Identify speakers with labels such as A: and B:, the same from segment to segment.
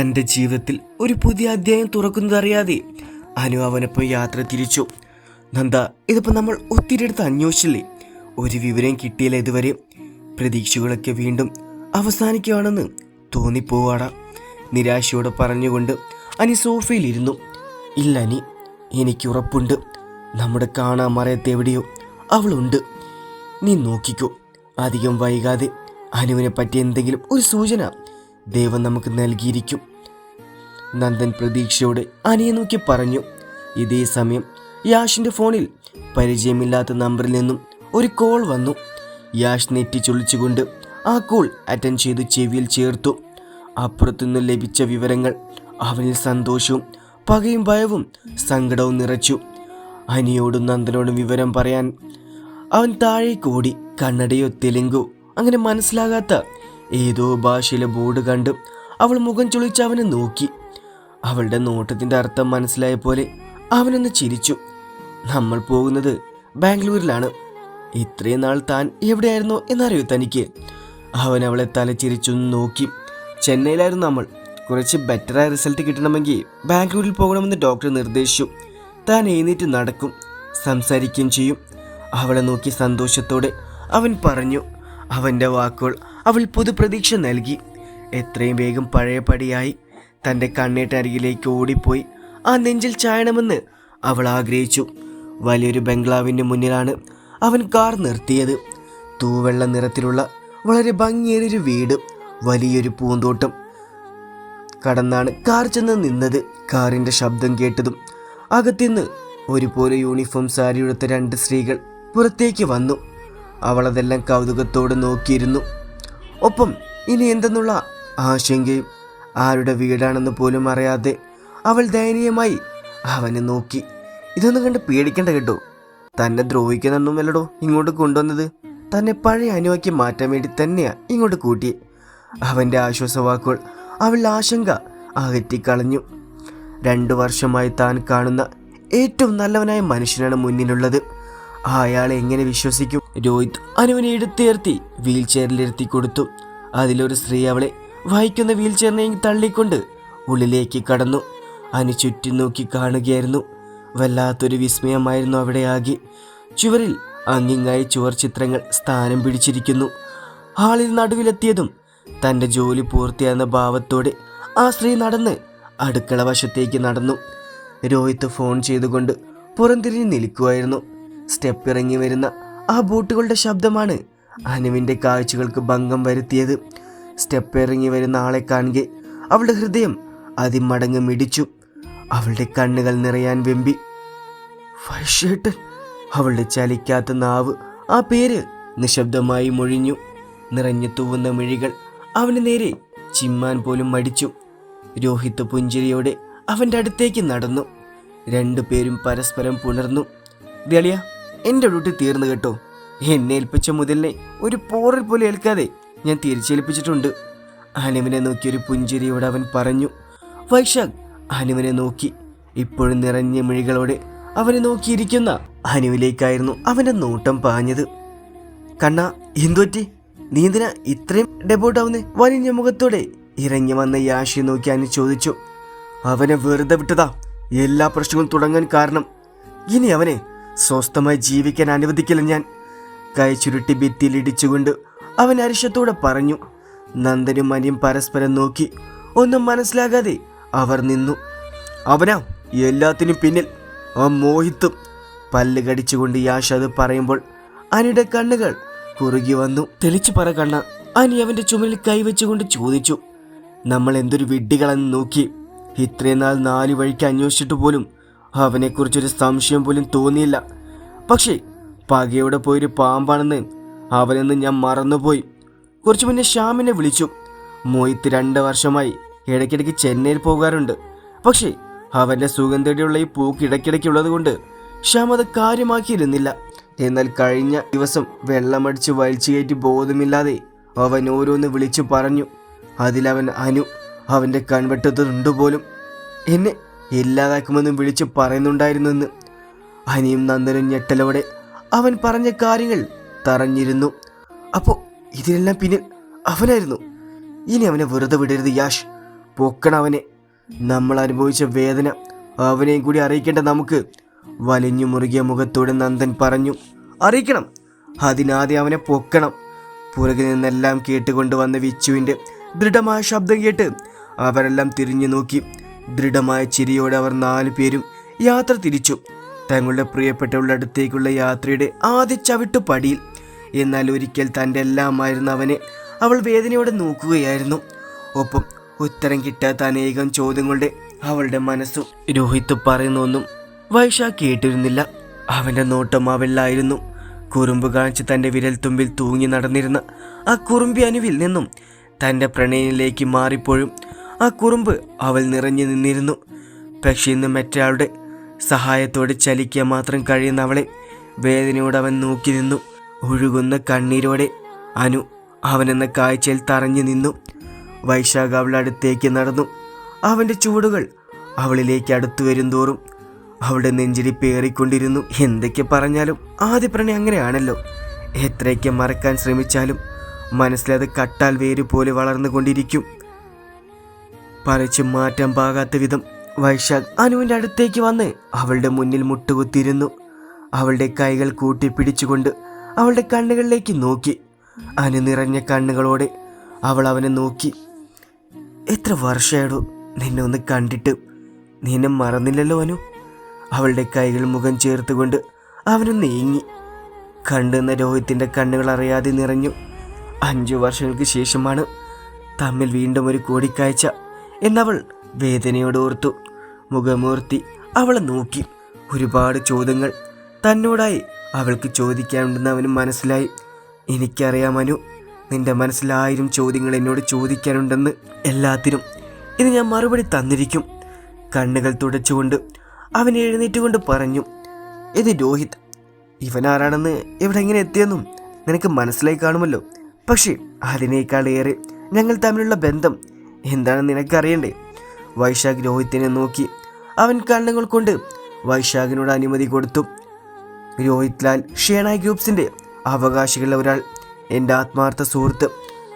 A: തന്റെ ജീവിതത്തിൽ ഒരു പുതിയ അധ്യായം തുറക്കുന്നതറിയാതെ അനു അവനൊപ്പം യാത്ര തിരിച്ചു. നന്ദ ഇതിപ്പോൾ നമ്മൾ ഒത്തിരി അടുത്ത് അന്വേഷിച്ചില്ലേ? ഒരു വിവരം കിട്ടിയില്ല ഇതുവരെ. പ്രതീക്ഷകളൊക്കെ വീണ്ടും അവസാനിക്കുകയാണെന്ന് തോന്നിപ്പോവാടാ. നിരാശയോടെ പറഞ്ഞുകൊണ്ട് അനി സോഫയിലിരുന്നു. ഇല്ല അനി എനിക്ക് ഉറപ്പുണ്ട്. നമ്മുടെ കാണാൻ മറയത്ത് എവിടെയോ അവളുണ്ട്. നീ നോക്കിക്കോ. അധികം വൈകാതെ അനുവിനെ പറ്റി എന്തെങ്കിലും ഒരു സൂചന ദൈവം നമുക്ക് നൽകിയിരിക്കും. നന്ദൻ പ്രതീക്ഷയോടെ അനിയെ നോക്കി പറഞ്ഞു ഇതേ സമയം യാഷിന്റെ ഫോണിൽ പരിചയമില്ലാത്ത നമ്പറിൽ നിന്നും ഒരു കോൾ വന്നു. യാഷ് നെറ്റി ചൊളിച്ചുകൊണ്ട് ആ കോൾ അറ്റൻഡ് ചെയ്ത് ചെവിയിൽ ചേർത്തു. അപ്പുറത്തുനിന്ന് ലഭിച്ച വിവരങ്ങൾ അവനിൽ സന്തോഷവും പകയും ഭയവും സങ്കടവും നിറച്ചു. അനിയോടും നന്ദനോടും വിവരം പറയാൻ അവൻ താഴേക്ക് ഓടി കന്നഡയോ തെലുങ്കോ അങ്ങനെ മനസ്സിലാകാത്ത ഏതോ ഭാഷയിലെ ബോർഡ് കണ്ട് അവൾ മുഖം ചുളിച്ച് അവനെ നോക്കി. അവളുടെ നോട്ടത്തിന്റെ അർത്ഥം മനസ്സിലായ പോലെ അവനൊന്ന് ചിരിച്ചു. നമ്മൾ പോകുന്നത് ബാംഗ്ലൂരിലാണ്. ഇത്രയും നാൾ താൻ എവിടെയായിരുന്നു എന്നറിയൂ തനിക്ക്. അവൻ അവളെ തലച്ചിരിച്ചൊന്ന് നോക്കി. ചെന്നൈയിലായിരുന്നു നമ്മൾ. കുറച്ച് ബെറ്ററായ റിസൾട്ട് കിട്ടണമെങ്കിൽ ബാംഗ്ലൂരിൽ പോകണമെന്ന് ഡോക്ടർ നിർദ്ദേശിച്ചു. താൻ എഴുന്നേറ്റ് നടക്കും. സംസാരിക്കുകയും ചെയ്യും. അവളെ നോക്കി സന്തോഷത്തോടെ അവൻ പറഞ്ഞു. അവന്റെ വാക്കുകൾ അവൾ പുതുപ്രതീക്ഷ നൽകി. എത്രയും വേഗം പഴയപടിയായി തന്റെ കണ്ണീട്ടരികിലേക്ക് ഓടിപ്പോയി. ആ നെഞ്ചിൽ ചായണമെന്ന് അവൾ ആഗ്രഹിച്ചു. വലിയൊരു ബംഗ്ലാവിന്റെ മുന്നിലാണ് അവൻ കാർ നിർത്തിയത്. തൂവെള്ള നിറത്തിലുള്ള വളരെ ഭംഗിയേറിയൊരു വീട് വലിയൊരു പൂന്തോട്ടം. കടന്നാണ് കാർ ചെന്ന് നിന്നത്. കാറിന്റെ ശബ്ദം കേട്ടതും അകത്തുനിന്ന് ഒരുപോലെ യൂണിഫോം സാരിയുടുത്ത രണ്ട് സ്ത്രീകൾ പുറത്തേക്ക് വന്നു. അവളതെല്ലാം കൗതുകത്തോട് നോക്കിയിരുന്നു. ഒപ്പം ഇനി എന്തെന്നുള്ള ആശങ്കയും ആരുടെ വീടാണെന്ന് പോലും അറിയാതെ അവൾ ദയനീയമായി അവനെ നോക്കി. ഇതൊന്നും കണ്ട് പേടിക്കണ്ട കേട്ടോ. തന്നെ ദ്രോഹിക്കുന്നൊന്നുമല്ലടോ ഇങ്ങോട്ട് കൊണ്ടുവന്നത്. തന്നെ പഴയ അനുവാക്കി മാറ്റാൻ വേണ്ടി തന്നെയാ ഇങ്ങോട്ട് കൂട്ടിയെ. അവന്റെ ആശ്വാസവാക്കുകൾ അവൾ ആശങ്ക അകറ്റിക്കളഞ്ഞു. രണ്ടു വർഷമായി താൻ കാണുന്ന ഏറ്റവും നല്ലവനായ മനുഷ്യനാണ് മുന്നിലുള്ളത്. അയാളെ എങ്ങനെ വിശ്വസിക്കും? രോഹിത് അനുവിനെ എടുത്തുയർത്തി വീൽ ചെയറിലിരുത്തി കൊടുത്തു. അതിലൊരു സ്ത്രീ അവളെ വഹിക്കുന്ന വീൽ ചെയറിനെ തള്ളിക്കൊണ്ട് ഉള്ളിലേക്ക് കടന്നു. അനു ചുറ്റി നോക്കി കാണുകയായിരുന്നു. വല്ലാത്തൊരു വിസ്മയമായിരുന്നു അവിടെ ആകെ. ചുവരിൽ അങ്ങിങ്ങായി ചുവർ ചിത്രങ്ങൾ സ്ഥാനം പിടിച്ചിരിക്കുന്നു. ഹാളിൽ നടുവിലെത്തിയതും തന്റെ ജോലി പൂർത്തിയാകുന്ന ഭാവത്തോടെ ആ സ്ത്രീ നടന്ന് അടുക്കള വശത്തേക്ക് നടന്നു. രോഹിത് ഫോൺ ചെയ്തുകൊണ്ട് പുറംതിരിഞ്ഞ് നിൽക്കുമായിരുന്നു സ്റ്റെപ്പ് ഇറങ്ങി വരുന്ന ആ ബോട്ടുകളുടെ ശബ്ദമാണ് അനുവിന്റെ കാഴ്ചകൾക്ക് ഭംഗം വരുത്തിയത്. സ്റ്റെപ്പ് ഇറങ്ങി വരുന്ന ആളെ കാണുക അവളുടെ ഹൃദയം അതിമടങ്ങ് മിടിച്ചു. അവളുടെ കണ്ണുകൾ നിറയാൻ വെമ്പി. വൈഷേട്ടൻ അവളുടെ ചലിക്കാത്ത നാവ് ആ പേര് നിശബ്ദമായി മൊഴിഞ്ഞു. നിറഞ്ഞു തൂവുന്ന മിഴികൾ അവന് നേരെ ചിമ്മാൻ പോലും മടിച്ചു. രോഹിത്ത് പുഞ്ചിരിയോടെ അവന്റെ അടുത്തേക്ക് നടന്നു. രണ്ടു പേരും പരസ്പരം പുണർന്നു. ദളിയ എന്റെ ഡ്യൂട്ടി തീർന്നു കേട്ടോ. എന്നെ ഏൽപ്പിച്ച മുതലിനെ ഒരു പോറൽ പോലെ ഏൽക്കാതെ ഞാൻ തിരിച്ചേൽപ്പിച്ചിട്ടുണ്ട്. അനുവിനെ നോക്കിയൊരു പുഞ്ചിരിയോടെ അവൻ പറഞ്ഞു വൈശാഖ് അനുവിനെ നോക്കി. ഇപ്പോഴും നിറഞ്ഞ മിഴികളോടെ അവനെ നോക്കിയിരിക്കുന്ന അനുവിലേക്കായിരുന്നു അവന്റെ നോട്ടം പാഞ്ഞത്. കണ്ണ എന്തുപറ്റി? നീ എന്തിനാ ഇത്രയും ഡെബോട്ടാവുന്നേ? വലിഞ്ഞ മുഖത്തോടെ ഇറങ്ങി വന്ന യാഷിയെ നോക്കി അനു ചോദിച്ചു അവനെ വെറുതെ വിട്ടതാ? എല്ലാ പ്രശ്നങ്ങളും തുടങ്ങാൻ കാരണം. ഇനി അവനെ സ്വസ്ഥമായി ജീവിക്കാൻ അനുവദിക്കില്ല ഞാൻ. കൈ ചുരുട്ടി ഭിത്തിയിൽ ഇടിച്ചുകൊണ്ട് അവൻ അരിശത്തോടെ പറഞ്ഞു. നന്ദനും മനിയും പരസ്പരം നോക്കി. ഒന്നും മനസ്സിലാകാതെ അവർ നിന്നു. അവനാ എല്ലാത്തിനും പിന്നിൽ ആ മോഹിത്തും പല്ല് കടിച്ചുകൊണ്ട് യാഷ് അത് പറയുമ്പോൾ അനിയുടെ കണ്ണുകൾ കുറുകി വന്നു. തെളിച്ചു പറ കണ്ണ അനി അവന്റെ ചുമലിൽ കൈവച്ചുകൊണ്ട് ചോദിച്ചു. നമ്മൾ എന്തൊരു വിഡ്ഢികളെന്ന് നോക്കി. ഇത്രയും നാൾ നാല് വഴിക്ക് അന്വേഷിച്ചിട്ട് പോലും അവനെക്കുറിച്ചൊരു സംശയം പോലും തോന്നിയില്ല. പക്ഷേ പകയോടെ പോയൊരു പാമ്പാണെന്ന് അവനെന്ന് ഞാൻ മറന്നുപോയി. കുറച്ചു മുന്നേ ശ്യാമിനെ വിളിച്ചു. മോയിത്ത് രണ്ട് വർഷമായി ഇടയ്ക്കിടയ്ക്ക് ചെന്നൈയിൽ പോകാറുണ്ട്. പക്ഷേ അവന്റെ സുഖം ഈ പൂക്ക് ഇടയ്ക്കിടയ്ക്കുള്ളത് കൊണ്ട് ശ്യാം അത് കാര്യമാക്കിയിരുന്നില്ല. എന്നാൽ കഴിഞ്ഞ ദിവസം വെള്ളമടിച്ച് വലിച്ചു കയറ്റി ബോധമില്ലാതെ അവൻ ഓരോന്ന് വിളിച്ചു പറഞ്ഞു. അതിലവൻ അനു അവന്റെ കൺവെട്ടത്തുണ്ട് പോലും എന്നെ ഇല്ലാതാക്കുമെന്നും വിളിച്ചു പറയുന്നുണ്ടായിരുന്നെന്ന് അനിയും നന്ദനും ഞെട്ടലോടെ അവൻ പറഞ്ഞ കാര്യങ്ങൾ തറഞ്ഞിരുന്നു. അപ്പോൾ ഇതിനെല്ലാം പിന്നിൽ അവനായിരുന്നു. ഇനി അവനെ വെറുതെ വിടരുത് യാഷ്. പൊക്കണം അവനെ. നമ്മൾ അനുഭവിച്ച വേദന അവനെയും കൂടി അറിയിക്കേണ്ട നമുക്ക്. വലിഞ്ഞു മുറുകിയ മുഖത്തോടെ നന്ദൻ പറഞ്ഞു അറിയിക്കണം. അതിനാദ്യം അവനെ പൊക്കണം. പുറകിൽ നിന്നെല്ലാം കേട്ടുകൊണ്ട് വന്ന വിച്ചുവിന്റെ ദൃഢമായ ശബ്ദം കേട്ട് അവരെല്ലാം തിരിഞ്ഞു നോക്കി. ദൃഢമായ ചിരിയോടെ അവർ നാലു പേരും യാത്ര തിരിച്ചു. തങ്ങളുടെ പ്രിയപ്പെട്ടവളുടെ അടുത്തേക്കുള്ള യാത്രയുടെ ആദ്യ ചവിട്ടുപടിയിൽ എന്നാൽ ഒരിക്കൽ തന്റെ എല്ലാമായിരുന്ന അവനെ അവൾ വേദനയോടെ നോക്കുകയായിരുന്നു. ഒപ്പം ഉത്തരം കിട്ടാത്ത അനേകം ചോദ്യങ്ങളുടെ അവളുടെ മനസ്സും രോഹിത് പറയുന്നൊന്നും വൈഷ കേട്ടിരുന്നില്ല. അവന്റെ നോട്ടം അവളിലായിരുന്നു. കുറുമ്പ് കാണിച്ച് തന്റെ വിരൽത്തുമ്പിൽ തൂങ്ങി നടന്നിരുന്ന ആ കുറുമ്പി അനുവിൽ നിന്നും തന്റെ പ്രണയനിലേക്ക് മാറിപ്പോഴും ആ കുറുമ്പ് അവൾ നിറഞ്ഞു നിന്നിരുന്നു. പക്ഷെ ഇന്ന് മറ്റയാളുടെ സഹായത്തോടെ ചലിക്കാൻ മാത്രം കഴിയുന്ന അവളെ വേദനയോടെ അവൻ നോക്കി നിന്നു. ഒഴുകുന്ന കണ്ണീരോടെ അനു അവനെന്ന കാഴ്ചയിൽ തറഞ്ഞു നിന്നു. വൈശാഖ് അവളുടെ അടുത്തേക്ക് നടന്നു. അവന്റെ ചുവടുകൾ അവളിലേക്ക് അടുത്തു വരുംതോറും അവളുടെ നെഞ്ചിടി പേറിക്കൊണ്ടിരുന്നു. എന്തൊക്കെ പറഞ്ഞാലും ആദ്യ പ്രണയം അങ്ങനെയാണല്ലോ. എത്രയൊക്കെ മറക്കാൻ ശ്രമിച്ചാലും മനസ്സിലത് കട്ടാൽ വേര് പോലെ വളർന്നുകൊണ്ടിരിക്കും. പറിച്ചു മാറ്റാൻ പാകാത്ത വിധം വൈശാഖ് അനുവിന്റെ അടുത്തേക്ക് വന്ന് അവളുടെ മുന്നിൽ മുട്ടുകുത്തിയിരുന്നു. അവളുടെ കൈകൾ കൂട്ടിപ്പിടിച്ചുകൊണ്ട് അവളുടെ കണ്ണുകളിലേക്ക് നോക്കി. അനു നിറഞ്ഞ കണ്ണുകളോടെ അവൾ അവനെ നോക്കി. എത്ര വർഷമായിടോ നിന്നെ ഒന്ന് കണ്ടിട്ട്. നിന്നെ മറന്നില്ലല്ലോ അനു. അവളുടെ കൈകൾ മുഖം ചേർത്തുകൊണ്ട് അവന് നീങ്ങി. കണ്ടുന്ന രോഹിത്തിന്റെ കണ്ണുകൾ അറിയാതെ നിറഞ്ഞു. അഞ്ചു വർഷങ്ങൾക്ക് ശേഷമാണ് തമ്മിൽ വീണ്ടും ഒരു കൂടിക്കാഴ്ച. എന്നവൾ വേദനയോടോർത്തു മുഖമൂർത്തി അവളെ നോക്കി. ഒരുപാട് ചോദ്യങ്ങൾ തന്നോടായി അവൾക്ക് ചോദിക്കാനുണ്ടെന്ന് അവന് മനസ്സിലായി. എനിക്കറിയാം അനു നിന്റെ മനസ്സിലായിരം ചോദ്യങ്ങൾ എന്നോട് ചോദിക്കാനുണ്ടെന്ന് എല്ലാത്തിനും ഇത് ഞാൻ മറുപടി തന്നിരിക്കും. കണ്ണുകൾ തുടച്ചുകൊണ്ട് അവൻ എഴുന്നേറ്റുകൊണ്ട് പറഞ്ഞു ഇത് രോഹിത് ഇവൻ ആരാണെന്ന് ഇവിടെ എങ്ങനെ എത്തിയെന്നും നിനക്ക് മനസ്സിലായി കാണുമല്ലോ. പക്ഷേ അതിനേക്കാളേറെ ഞങ്ങൾ തമ്മിലുള്ള ബന്ധം എന്താണെന്ന് നിനക്കറിയണ്ടേ? വൈശാഖ് രോഹിത്തിനെ നോക്കി അവൻ കണ്ണുകൾ കൊണ്ട് വൈശാഖിനോട് അനുമതി കൊടുത്തു. രോഹിത് ലാൽ ഷേണായ് ഗ്രൂപ്പ്സിന്റെ അവകാശികളിൽ ഒരാൾ എന്റെ ആത്മാർത്ഥ സുഹൃത്ത്.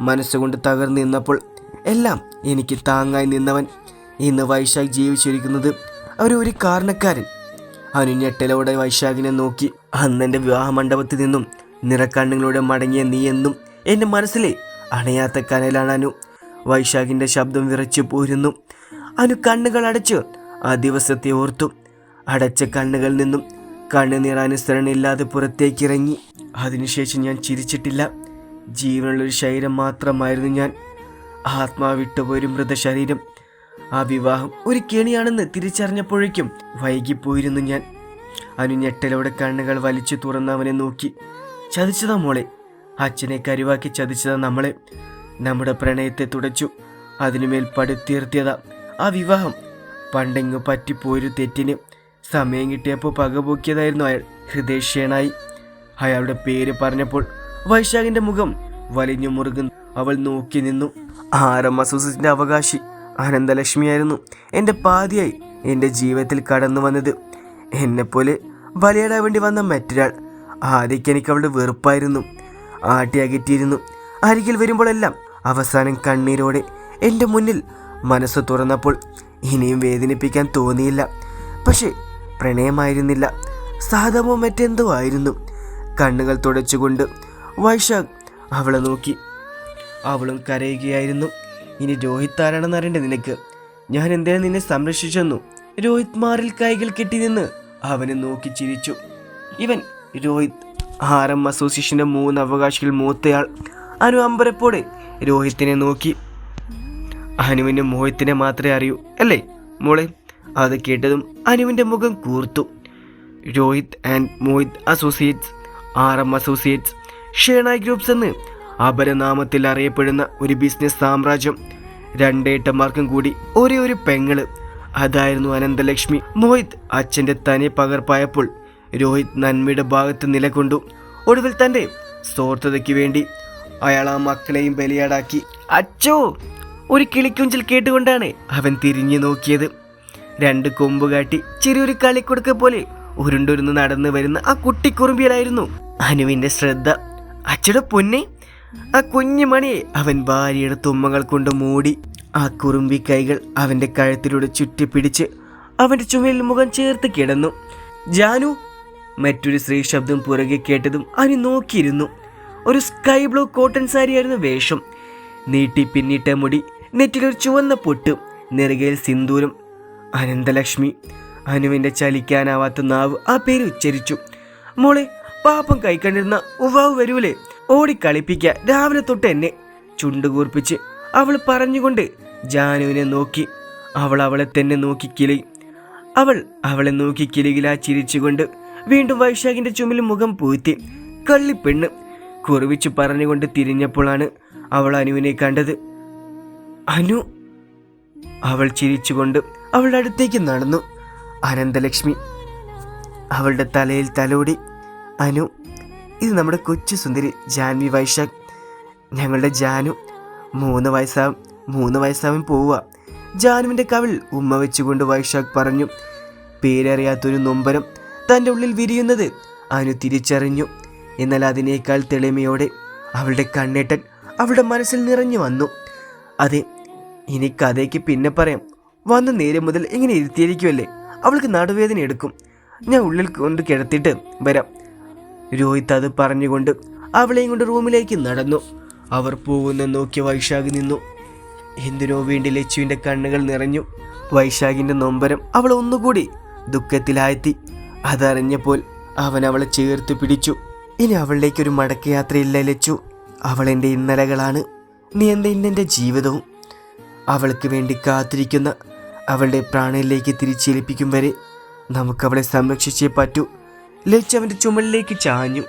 A: മനസ്സുകൊണ്ട് തകർന്നു നിന്നപ്പോൾ എല്ലാം എനിക്ക് താങ്ങായി നിന്നവൻ. ഇന്ന് വൈശാഖ് ജീവിച്ചിരിക്കുന്നത് അവരൊരു കാരണക്കാരൻ. അവന് ഞെട്ടലോടെ വൈശാഖിനെ നോക്കി അന്നെന്റെ വിവാഹ മണ്ഡപത്തിൽ നിന്നും നിറക്കണ്ണുകളോടെ മടങ്ങിയ നീ എന്നും എന്റെ മനസ്സിലെ അണയാത്ത കനലാണ് അനു. വൈശാഖിന്റെ ശബ്ദം വിറച്ചു പോരുന്നു. അനു കണ്ണുകൾ അടച്ചു ആ ദിവസത്തെ ഓർത്തു. അടച്ച കണ്ണുകളിൽ നിന്നും കണ്ണുനീർ അനുസരണയില്ലാതെ പുറത്തേക്കിറങ്ങി. അതിനുശേഷം ഞാൻ ചിരിച്ചിട്ടില്ല. ജീവനുള്ളൊരു ശരീരം മാത്രമായിരുന്നു ഞാൻ. ആത്മാവിട്ടുപോയൊരു മൃതശരീരം. ആ വിവാഹം ഒരു കെണിയാണെന്ന് തിരിച്ചറിഞ്ഞപ്പോഴേക്കും വൈകിപ്പോയിരുന്നു ഞാൻ. അനു ഞെട്ടലോടെ കണ്ണുകൾ വലിച്ചു തുറന്നവനെ നോക്കി. ചതിച്ചതാ മോളെ. അച്ഛനെ കരുവാക്കി ചതിച്ചതാ നമ്മളെ. നമ്മുടെ പ്രണയത്തെ തുടച്ചു. അതിനുമേൽ പടുത്തീർത്തിയതാ ആ വിവാഹം. പണ്ടെങ്ങ് പറ്റിപ്പോയൊരു തെറ്റിന് സമയം കിട്ടിയപ്പോൾ പകപോക്കിയതായിരുന്നു അയാൾ. ഹൃദയക്ഷീണായി. അയാളുടെ പേര് പറഞ്ഞപ്പോൾ വൈശാഖിന്റെ മുഖം വലിഞ്ഞു മുറുകുന്നു. അവൾ നോക്കി നിന്നു. ആരം അസോസിയറ്റിന്റെ അവകാശി. അനന്തലക്ഷ്മിയായിരുന്നു. എന്റെ പാതിയായി. എന്റെ ജീവിതത്തിൽ കടന്നു വന്നത്. എന്നെപ്പോലെ ബലിയിടാൻ വേണ്ടി വന്ന മറ്റൊരാൾ. ആദ്യക്ക് എനിക്ക് അവളുടെ വെറുപ്പായിരുന്നു. ആട്ടി അകറ്റിയിരുന്നു അരികിൽ വരുമ്പോഴെല്ലാം അവസാനം കണ്ണീരോടെ എന്റെ മുന്നിൽ മനസ്സ് തുറന്നപ്പോൾ ഇനിയും വേദനിപ്പിക്കാൻ തോന്നിയില്ല. പക്ഷേ പ്രണയമായിരുന്നില്ല. സാധമോ മറ്റെന്തോ ആയിരുന്നു. കണ്ണുകൾ തുടച്ചുകൊണ്ട് വൈശാഖ് അവളെ നോക്കി. അവളും കരയുകയായിരുന്നു. ഇനി രോഹിത് ആരാണെന്ന് അറിയണ്ടേ നിനക്ക്? ഞാൻ എന്തിനാ നിന്നെ സംരക്ഷിച്ചെന്നു? രോഹിത് മാറിൽ കൈകൾ കെട്ടി നിന്ന് അവനെ നോക്കി ചിരിച്ചു. ഇവൻ രോഹിത്. ആർ എം അസോസിയേഷന്റെ മൂന്ന് അവകാശികൾ മൂത്തയാൾ. അനു അമ്പരപ്പോടെ രോഹിത്തിനെ നോക്കി. അനുവിന് മോഹിത്തിനെ മാത്രമേ അറിയൂ അല്ലേ? മോളെ അത് കേട്ടതും അനുവിന്റെ മുഖം കൂർത്തു. Rohit and Mohit associates R M associates Shenoy groups എന്ന് അപരനാമത്തിൽ അറിയപ്പെടുന്ന ഒരു ബിസിനസ് സാമ്രാജ്യം. രണ്ടേട്ടന്മാർക്കും കൂടി ഒരേ ഒരു പെങ്ങൾ. അതായിരുന്നു അനന്തലക്ഷ്മി. മോഹിത് അച്ഛന്റെ തനി പകർപ്പായപ്പോൾ രോഹിത് നന്മയുടെ ഭാഗത്ത് നിലകൊണ്ടു. ഒടുവിൽ തന്റെ സ്വാർത്ഥതയ്ക്ക് വേണ്ടി അയാൾ ആ മക്കളെയും ബലിയാടാക്കി. അച്ചോ ഒരു കിളിക്കുഞ്ചിൽ കേട്ടുകൊണ്ടാണ് അവൻ തിരിഞ്ഞു നോക്കിയത്. രണ്ട് കൊമ്പ് കാട്ടി ചെറിയൊരു കളിക്കൊടുക്ക പോലെ ഉരുണ്ടുരുന്ന് നടന്നു വരുന്ന ആ കുട്ടിക്കുറുമ്പിയിലായിരുന്നു അനുവിന്റെ ശ്രദ്ധ. അച്ചട പൊന്നെ ആ കുഞ്ഞു മണിയെ അവൻ ഭാര്യയുടെ തുമ്മകൾ കൊണ്ട് മൂടി ആ കുറുമ്പി കൈകൾ അവന്റെ കഴുത്തിലൂടെ ചുറ്റിപ്പിടിച്ച് അവന്റെ ചുമലിൽ മുഖം ചേർത്ത് കിടന്നു. ജാനു മറ്റൊരു സ്ത്രീ ശബ്ദം പുറകെ കേട്ടതും അനു നോക്കിയിരുന്നു. ഒരു സ്കൈ ബ്ലൂ കോട്ടൺ സാരിയായിരുന്നു വേഷം. നീട്ടി പിന്നിട്ട മുടി നെറ്റിലൊരു ചുവന്ന പൊട്ട് നെറുകയിൽ സിന്ദൂരം. അനന്തലക്ഷ്മി അനുവിന്റെ ചലിക്കാനാവാത്ത നാവ് ആ പേര് ഉച്ചരിച്ചു. മോളെ പാപ്പം കൈക്കണ്ടിരുന്ന ഉവാവ് വരൂലേ കളിപ്പിക്ക രാവിലെ തൊട്ട് എന്നെ. ചുണ്ടുകൂർപ്പിച്ച് അവൾ പറഞ്ഞുകൊണ്ട് ജാനുവിനെ നോക്കി. അവൾ അവളെ തന്നെ നോക്കി കിളി. അവൾ അവളെ നോക്കി കിളികിലാ ചിരിച്ചുകൊണ്ട് വീണ്ടും വൈശാഖിന്റെ ചുമലിൽ മുഖം പൂത്തി കള്ളിപ്പെണ്ണ് കുറിവിച്ചു പറഞ്ഞുകൊണ്ട് തിരിഞ്ഞപ്പോഴാണ് അവൾ അനുവിനെ കണ്ടത്. അനു അവൾ ചിരിച്ചുകൊണ്ട് അവളുടെ അടുത്തേക്ക് നടന്നു. അനന്തലക്ഷ്മി അവളുടെ തലയിൽ തലോടി അനു ഇത് നമ്മുടെ കൊച്ചു സുന്ദരി ജാൻവി വൈശാഖ്. ഞങ്ങളുടെ ജാനു മൂന്ന് വയസ്സാവും മൂന്ന് വയസ്സാവും പോവുക. ജാനുവിന്റെ കവിൾ ഉമ്മ വെച്ചുകൊണ്ട് വൈശാഖ് പറഞ്ഞു പേരറിയാത്തൊരു നൊമ്പരം തന്റെ ഉള്ളിൽ വിരിയുന്നത്. അനു തിരിച്ചറിഞ്ഞു. എന്നാൽ അതിനേക്കാൾ തെളിമയോടെ അവളുടെ കണ്ണേട്ടൻ അവളുടെ മനസ്സിൽ നിറഞ്ഞു വന്നു. അതെ ഇനി കഥയ്ക്ക് പിന്നെ പറയാം. വന്ന നേരം മുതൽ ഇങ്ങനെ ഇരുത്തിയിരിക്കുമല്ലേ അവൾക്ക് നടുവേദന എടുക്കും. ഞാൻ ഉള്ളിൽ കൊണ്ട് കിടത്തിയിട്ട് വരാം. രോഹിത് അത് പറഞ്ഞുകൊണ്ട് അവളെയും കൊണ്ട് റൂമിലേക്ക് നടന്നു. അവർ പോകുന്ന നോക്കി വൈശാഖ് നിന്നു. എന്തിനോ വേണ്ടി ലച്ചുവിന്റെ കണ്ണുകൾ നിറഞ്ഞു. വൈശാഖിന്റെ നൊമ്പരം അവൾ ഒന്നുകൂടി ദുഃഖത്തിലായെത്തി അതറിഞ്ഞപ്പോൾ അവൻ അവളെ ചേർത്ത് പിടിച്ചു. ഇനി അവളിലേക്കൊരു മടക്കയാത്രയില്ല ലച്ചു അവൾ എന്റെ ഇന്നലകളാണ്. നീ എന്റെ ഇന്നെന്റെ ജീവിതവും. അവൾക്ക് വേണ്ടി കാത്തിരിക്കുന്ന അവളുടെ പ്രാണനിലേക്ക് തിരിച്ചേൽപ്പിക്കും വരെ നമുക്കവളെ സംരക്ഷിച്ചേ പറ്റൂ. ലച്ചു അവന്റെ ചുമലിലേക്ക് ചാഞ്ഞു.